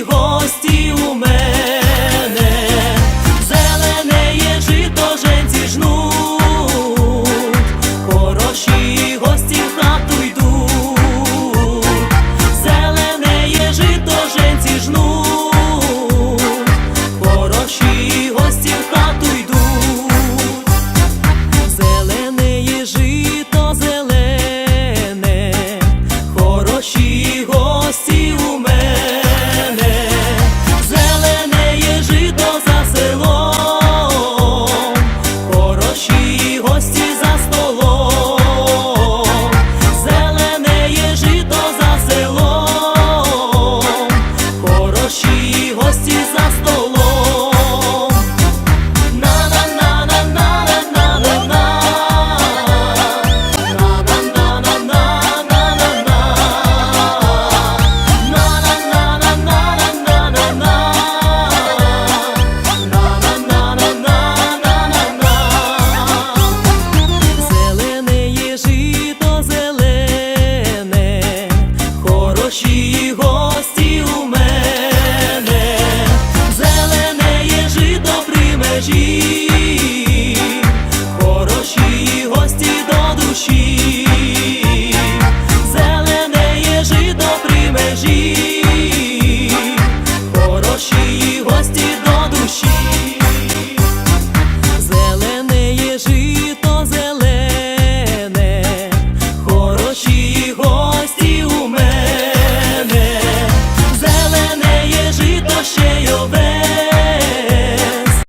гості у мене, зелене є жито женці жнуть, хороші гості в хату йдуть, зелене є жито женці жнуть, хороші гості в хату йдуть. Зелене є жито зелене, хороші